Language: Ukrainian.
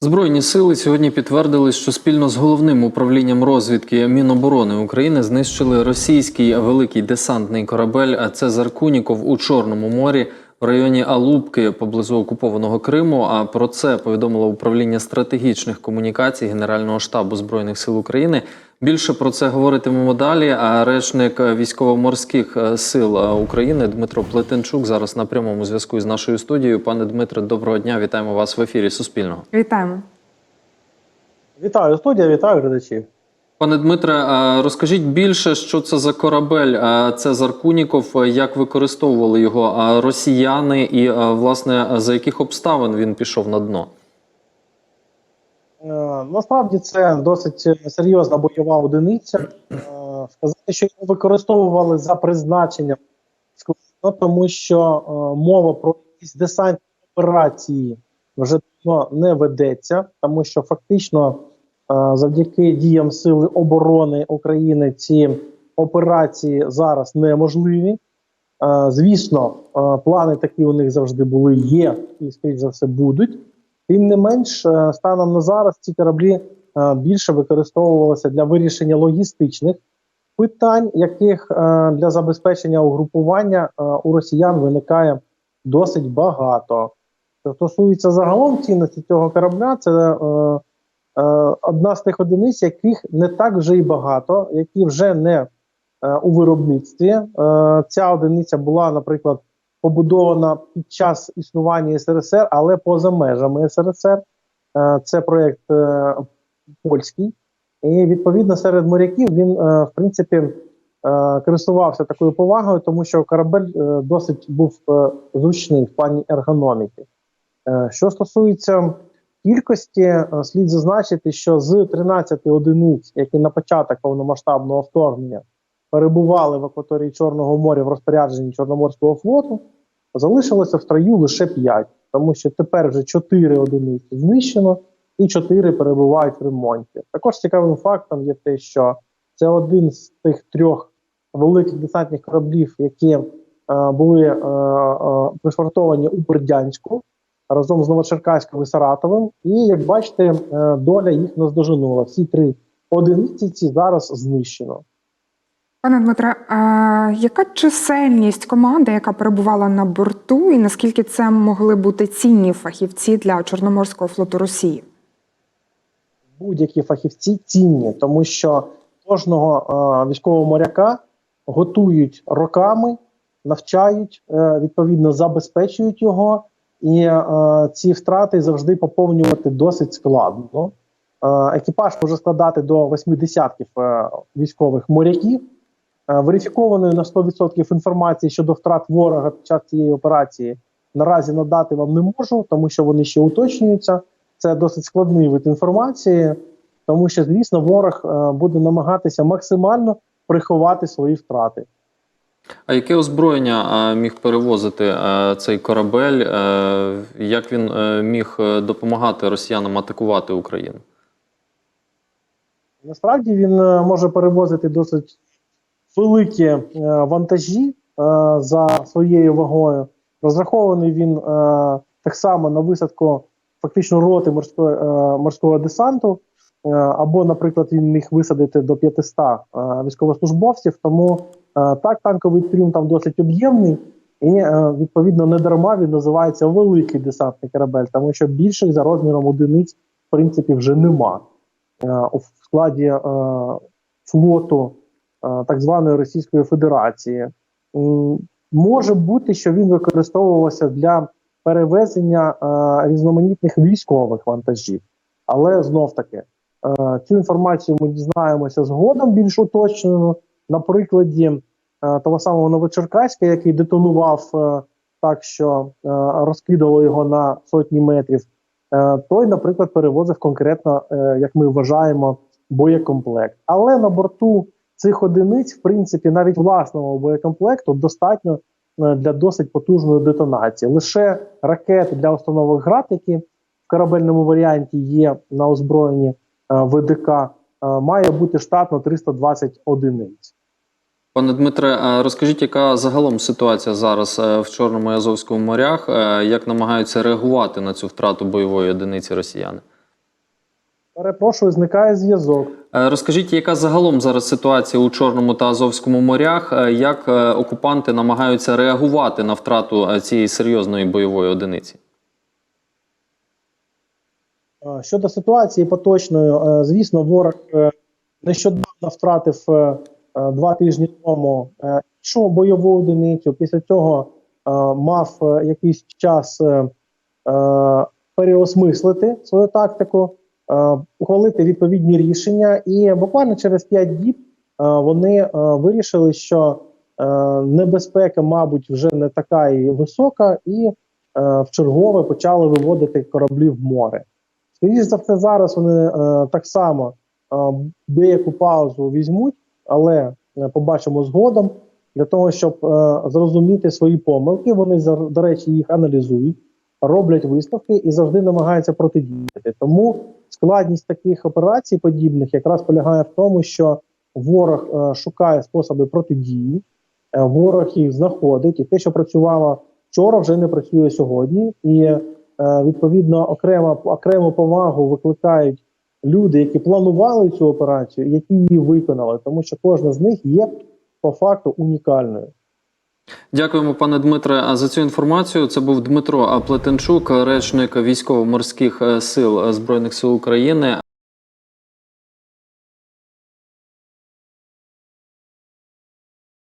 Збройні сили сьогодні підтвердили, що спільно з головним управлінням розвідки Міноборони України знищили російський великий десантний корабель Цезар Куніков у Чорному морі в районі Алубки поблизу окупованого Криму. А про це повідомило управління стратегічних комунікацій Генерального штабу збройних сил України. Більше про це говоритимемо далі. А речник військово-морських е, сил е, України Дмитро Плетенчук зараз на прямому зв'язку з нашою студією. Пане Дмитре, доброго дня! Вітаємо вас в ефірі Суспільного. Вітаємо. Вітаю студія, вітаю глядачів. Пане Дмитре, розкажіть більше, що це за корабель а, Цезар Куніков, як використовували його росіяни, і власне за яких обставин він пішов на дно? Е, Насправді це досить серйозна бойова одиниця. Е, Сказати, що його використовували за призначенням складно, тому що е, мова про якісь десантні операції вже давно не ведеться, тому що фактично е, завдяки діям Сили оборони України ці операції зараз неможливі. Е, Звісно, е, плани такі у них завжди були, є і, скоріш за все, будуть. Тим не менш, е, станом на зараз ці кораблі е, більше використовувалися для вирішення логістичних питань, яких е, для забезпечення угрупування е, у росіян виникає досить багато. Що стосується загалом цінності цього корабля, це е, е, одна з тих одиниць, яких не так вже й багато, які вже не е, у виробництві. Е, ця одиниця була, наприклад, побудована під час існування СРСР, але поза межами СРСР. Е, Це проєкт е, польський. І відповідно серед моряків він, е, в принципі, е, користувався такою повагою, тому що корабель е, досить був е, зручний в плані ергономіки. Е, Що стосується кількості, е, слід зазначити, що з 13 одиниць, які на початок повномасштабного вторгнення перебували в акваторії Чорного моря в розпорядженні Чорноморського флоту, залишилося в строю лише 5, тому що тепер вже 4 одиниці знищено і 4 перебувають в ремонті. Також цікавим фактом є те, що це один з тих трьох великих десантних кораблів, які е, були е, е, пришвартовані у Бердянську разом з Новочеркаськом і Саратовим. І як бачите, е, доля їх наздоженула. Всі три одиниці ці зараз знищено. Пане Дмитре, а яка чисельність команди, яка перебувала на борту, і наскільки це могли бути цінні фахівці для Чорноморського флоту Росії? будь-які фахівці цінні, тому що кожного е, військового моряка готують роками, навчають, е, відповідно забезпечують його, і е, ці втрати завжди поповнювати досить складно. Е, екіпаж може складати до восьми десятків е, військових моряків. Е, верифікованої на 100% інформації щодо втрат ворога під час цієї операції наразі надати вам не можу, тому що вони ще уточнюються. Це досить складний вид інформації, тому що, звісно, ворог е, буде намагатися максимально приховати свої втрати. А яке озброєння міг перевозити цей корабель? Е, Як він е, міг е, допомагати росіянам атакувати Україну? Насправді він е, може перевозити досить великі е, вантажі е, за своєю вагою. Розрахований він е, так само на висадку фактично роти морського, е, морського десанту, е, або, наприклад, він міг висадити до 500 е, військовослужбовців. Тому е, так танковий трюм там досить об'ємний. І е, відповідно не дарма він називається великий десантний корабель, тому що більших за розміром одиниць в принципі вже нема е, у складі е, флоту е, так званої Російської Федерації. Може бути, що він використовувався для перевезення е, різноманітних військових вантажів, але знов таки е, цю інформацію ми дізнаємося згодом більш уточнено на прикладі е, того самого Новочеркаська, який детонував е, так, що е, розкидало його на сотні метрів. Е, той, наприклад, перевозив конкретно, е, як ми вважаємо, боєкомплект. Але на борту цих одиниць, в принципі, навіть власного боєкомплекту достатньо е, для досить потужної детонації. Лише ракети для установок ГРАД, які в корабельному варіанті є на озброєнні е, ВДК, е, має бути штатно 320 одиниць. Пане Дмитре, розкажіть, яка загалом ситуація зараз е, в Чорному і Азовському морях? Е, Як намагаються реагувати на цю втрату бойової одиниці росіяни? Перепрошую, зникає зв'язок. Е, Розкажіть, яка загалом зараз ситуація у Чорному та Азовському морях? Е, Як е, окупанти намагаються реагувати на втрату е, цієї серйозної бойової одиниці? Е, Щодо ситуації поточної, е, звісно, ворог е, нещодавно втратив е, е, два тижні тому е, іншу бойову одиницю. Після цього е, мав е, якийсь час е, е, переосмислити свою тактику, е, ухвалити відповідні рішення, і буквально через 5 діб е, вони е, вирішили, що е, небезпека, мабуть, вже не така і висока, і е, в чергове почали виводити кораблі в море. Скоріше за все, зараз вони е, так само е, деяку паузу візьмуть, але е, побачимо згодом для того, щоб е, зрозуміти свої помилки. Вони до речі їх аналізують, роблять висновки і завжди намагаються протидіяти. Тому складність таких операцій подібних якраз полягає в тому, що ворог е, шукає способи протидії, ворог їх знаходить, і те, що працювало вчора, вже не працює сьогодні. І відповідно окремо окрему повагу викликають люди, які планували цю операцію, які її виконали, тому що кожна з них є по факту унікальною. Дякуємо, пане Дмитре, за цю інформацію. Це був Дмитро Плетенчук, речник військово-морських е, сил е, Збройних сил України.